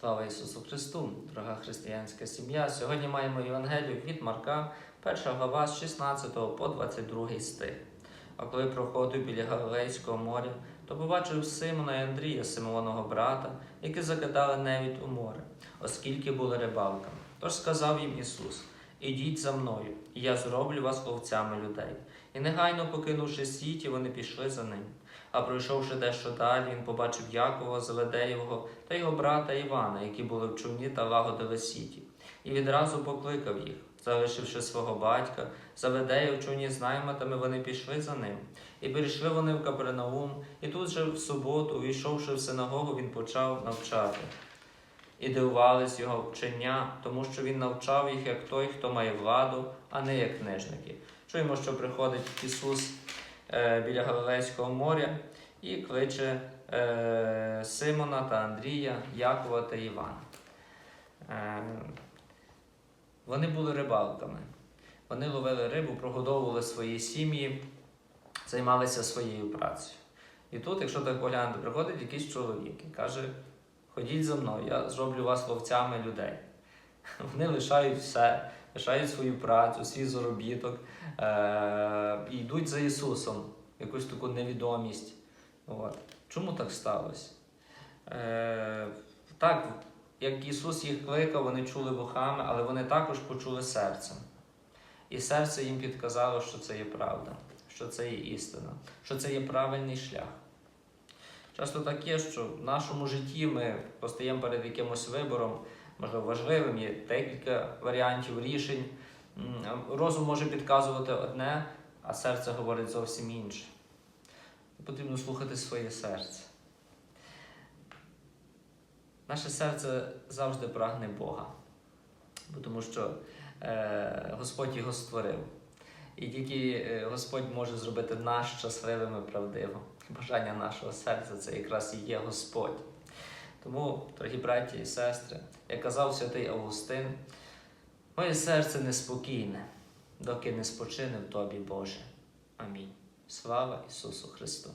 Слава Ісусу Христу, дорога християнська сім'я. Сьогодні маємо Євангелію від Марка, перша глава з 16 по 22 стих. А коли проходив біля Галилейського моря, то побачив Симона і Андрія, Симонового брата, які закидали невід у море, оскільки були рибалками. Тож сказав їм Ісус: Ідіть за мною, і я зроблю вас ловцями людей. І негайно покинувши сіті, вони пішли за ним. А пройшовши дещо далі, він побачив Якова, Заведеєвого та його брата Івана, які були в човні та лагодили сіті, і відразу покликав їх. Залишивши свого батька, Заведея в човні з найматами, вони пішли за ним. І перейшли вони в Капернаум, і тут же в суботу, увійшовши в синагогу, він почав навчати. І дивувались його вчення, тому що він навчав їх як той, хто має владу, а не як книжники. Чуємо, що приходить Ісус е, біля Галилейського моря і кличе е, Симона та Андрія, Якова та Івана. Е, вони були рибалками. Вони ловили рибу, прогодовували свої сім'ї, займалися своєю працею. І тут, якщо так поглянути, приходить якийсь чоловік і каже: Ходіть за мною, я зроблю вас ловцями людей. Вони лишають все, лишають свою працю, свій заробіток е- і йдуть за Ісусом, якусь таку невідомість. От. Чому так сталося? Е- так, як Ісус їх кликав, вони чули вухами, але вони також почули серцем. І серце їм підказало, що це є правда, що це є істина, що це є правильний шлях. Часто так є, що в нашому житті ми постаємо перед якимось вибором, можливо, важливим, є декілька варіантів рішень. Розум може підказувати одне, а серце говорить зовсім інше. Потрібно слухати своє серце. Наше серце завжди прагне Бога, тому що е, Господь його створив. І тільки е, Господь може зробити нас щасливим і правдиво. Бажання нашого серця це якраз і є Господь. Тому, дорогі браті і сестри, як казав святий Августин, моє серце неспокійне, доки не спочине в тобі, Боже. Амінь. Слава Ісусу Христу!